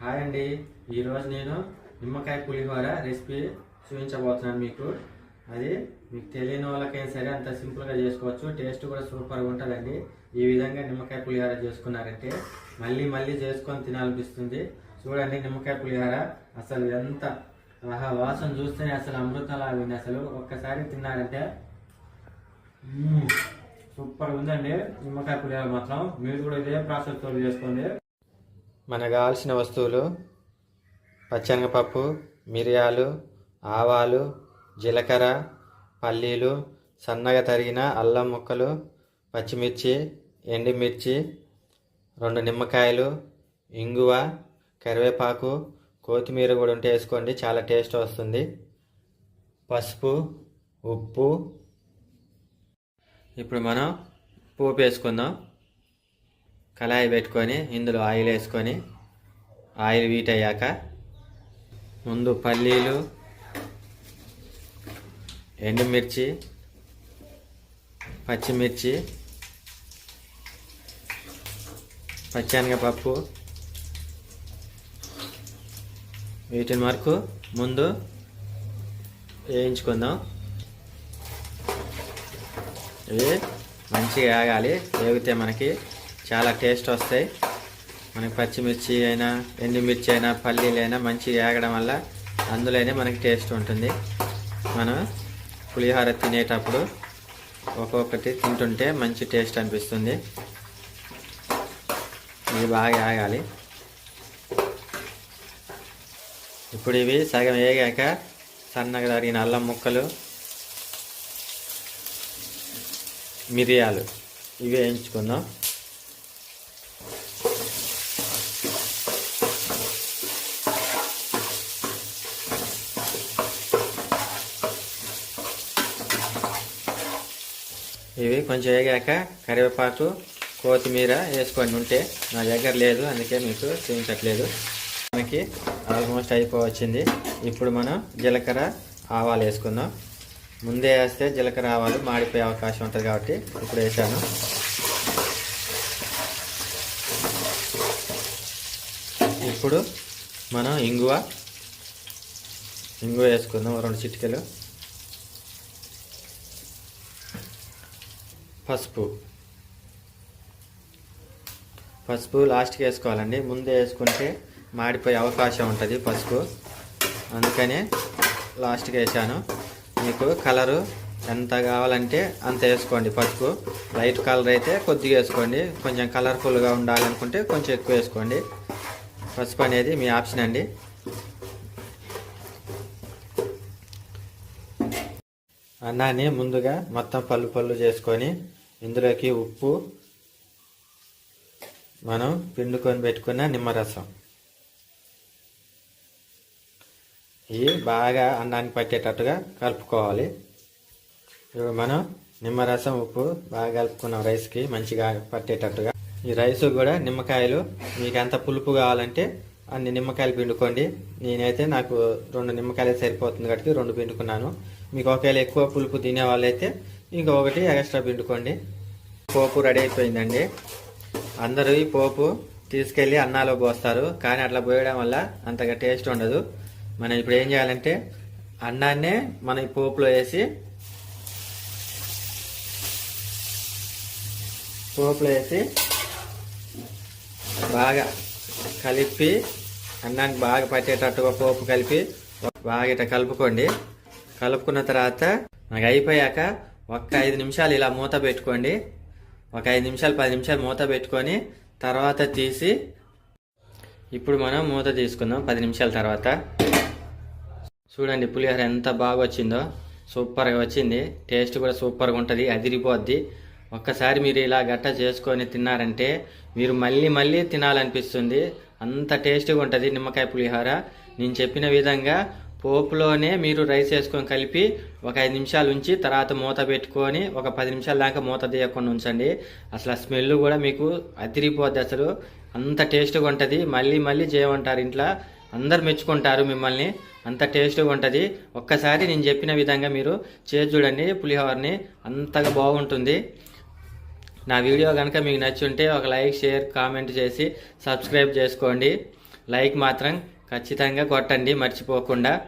Hi అండి. ఈరోజు నేను నిమ్మకాయ పులిహోర రెసిపీ చూపించబోతున్నాను మీకు. అది మీకు తెలియని వాళ్ళకైనా సరే అంత సింపుల్గా చేసుకోవచ్చు. టేస్ట్ కూడా సూపర్గా ఉంటుందండి. ఈ విధంగా నిమ్మకాయ పులిహోర చేసుకున్నారంటే మళ్ళీ మళ్ళీ చేసుకొని తినాలనిపిస్తుంది. చూడండి నిమ్మకాయ పులిహోర. అసలు ఎంత ఆహా వాసన చూస్తేనే అసలు అమృతంలా ఉంది. అసలు ఒక్కసారి తిన్నారంటే సూపర్గా సూపర్ ఉందండి నిమ్మకాయ పులిహోర మాత్రం. మీరు కూడా ఇదే ప్రాసెస్తో చేసుకోండి. మనకు కావాల్సిన వస్తువులు పచ్చనగపప్పు మిరియాలు ఆవాలు జీలకర్ర పల్లీలు సన్నగా తరిగిన అల్లం ముక్కలు పచ్చిమిర్చి ఎండుమిర్చి రెండు నిమ్మకాయలు ఇంగువ కరివేపాకు కొత్తిమీర కూడా ఉంటే వేసుకోండి చాలా టేస్ట్ వస్తుంది. పసుపు ఉప్పు. ఇప్పుడు మనం పోపు వేసుకుందాం. కళాయి పెట్టుకొని ఇందులో ఆయిల్ వేసుకొని ఆయిల్ వీట్ అయ్యాక ముందు పల్లీలు ఎండుమిర్చి పచ్చిమిర్చి పచ్చనగపప్పు వీటిని వరకు ముందు వేయించుకుందాం. ఇవి మంచిగా వేగాలి వేగితే మనకి చాలా టేస్ట్ వస్తాయి. మనకి పచ్చిమిర్చి అయినా ఎండుమిర్చి అయినా పల్లీలు అయినా మంచిగా వేగడం వల్ల అందులోనే మనకి టేస్ట్ ఉంటుంది. మనం పులిహోర తినేటప్పుడు ఒక్కొక్కటి తింటుంటే మంచి టేస్ట్ అనిపిస్తుంది. ఇది బాగా ఆగాలి ఇప్పుడు ఇవి సగం వేగాక సన్నగా తరిగిన అల్లం ముక్కలు మిరియాలు ఇవి వేయించుకుందాం ఇవి కొంచెం వేగాక కరివేపాకు కొత్తిమీర వేసుకొని ఉంటే నా దగ్గర లేదు అందుకే మీకు చూపించట్లేదు. మనకి ఆల్మోస్ట్ అయిపోవచ్చింది. ఇప్పుడు మనం జీలకర్ర ఆవాలు వేసుకుందాం. ముందే వేస్తే జీలకర్ర ఆవాలు మాడిపోయే అవకాశం ఉంటుంది కాబట్టి ఇప్పుడు వేసాను. ఇప్పుడు మనం ఇంగువ ఇంగువ వేసుకుందాం రెండు చిటికలు. పసుపు. పసుపు లాస్ట్కి వేసుకోవాలండి. ముందే వేసుకుంటే మాడిపోయే అవకాశం ఉంటుంది పసుపు. అందుకనే లాస్ట్కి వేసాను. మీకు కలరు ఎంత కావాలంటే అంత వేసుకోండి పసుపు. లైట్ కలర్ అయితే కొద్దిగా వేసుకోండి. కొంచెం కలర్ఫుల్గా ఉండాలనుకుంటే కొంచెం ఎక్కువ వేసుకోండి. పసుపు అనేది మీ ఆప్షన్ అండి. అన్నాన్ని ముందుగా మొత్తం పళ్ళు పళ్ళు చేసుకొని ఇందులోకి ఉప్పు మనం పిండుకొని పెట్టుకున్న నిమ్మరసం. ఇవి బాగా అన్నానికి పట్టేటట్టుగా కలుపుకోవాలి. ఇప్పుడు మనం నిమ్మరసం ఉప్పు బాగా కలుపుకున్నాం రైస్కి మంచిగా పట్టేటట్టుగా. ఈ రైస్ కూడా నిమ్మకాయలు మీకు ఎంత పులుపు కావాలంటే అన్ని నిమ్మకాయలు పిండుకోండి. నేనైతే నాకు రెండు నిమ్మకాయలు సరిపోతుంది కాబట్టి రెండు పిండుకున్నాను. మీకు ఒకవేళ ఎక్కువ పులుపు తినే వాళ్ళైతే ఇంకొకటి ఎక్స్ట్రా పిండుకోండి. పోపు రెడీ అయిపోయిందండి. అందరూ ఈ పోపు తీసుకెళ్ళి అన్నాలో పోస్తారు కానీ అట్లా పోయడం వల్ల అంతగా టేస్ట్ ఉండదు. మనం ఇప్పుడు ఏం చేయాలంటే అన్నాన్నే మనం ఈ పోపులో వేసి పోపులో వేసి బాగా కలిపి అన్నానికి బాగా పట్టేటట్టుగా పోపు కలిపి బాగా ఇట్లా కలుపుకోండి. కలుపుకున్న తర్వాత నాకు అయిపోయాక ఒక్క ఐదు నిమిషాలు ఇలా మూత పెట్టుకోండి. ఒక ఐదు నిమిషాలు పది నిమిషాలు మూత పెట్టుకొని తర్వాత తీసి ఇప్పుడు మనం మూత తీసుకుందాం పది నిమిషాల తర్వాత. చూడండి పులిహోర ఎంత బాగా వచ్చిందో. సూపర్గా వచ్చింది. టేస్ట్ కూడా సూపర్గా ఉంటుంది అదిరిపోద్ది. ఒక్కసారి మీరు ఇలా గట్ట చేసుకొని తిన్నారంటే మీరు మళ్ళీ మళ్ళీ తినాలనిపిస్తుంది. అంత టేస్ట్గా ఉంటుంది నిమ్మకాయ పులిహోర. నేను చెప్పిన విధంగా పోపులోనే మీరు రైస్ వేసుకొని కలిపి ఒక ఐదు నిమిషాలు ఉంచి తర్వాత మూత పెట్టుకొని ఒక పది నిమిషాల దాకా మూత తీయకుండా ఉంచండి. అసలు ఆ స్మెల్ కూడా మీకు అదిరిపోద్ది అసలు. అంత టేస్ట్గా ఉంటుంది. మళ్ళీ మళ్ళీ చేయమంటారు ఇంట్లో. అందరు మెచ్చుకుంటారు మిమ్మల్ని. అంత టేస్ట్గా ఉంటుంది. ఒక్కసారి నేను చెప్పిన విధంగా మీరు చేసి చూడండి పులిహోరని. అంతగా బాగుంటుంది. నా వీడియో కనుక మీకు నచ్చుంటే ఒక లైక్ షేర్ కామెంట్ చేసి సబ్స్క్రైబ్ చేసుకోండి. లైక్ మాత్రం ఖచ్చితంగా కొట్టండి. మర్చిపోకుండా.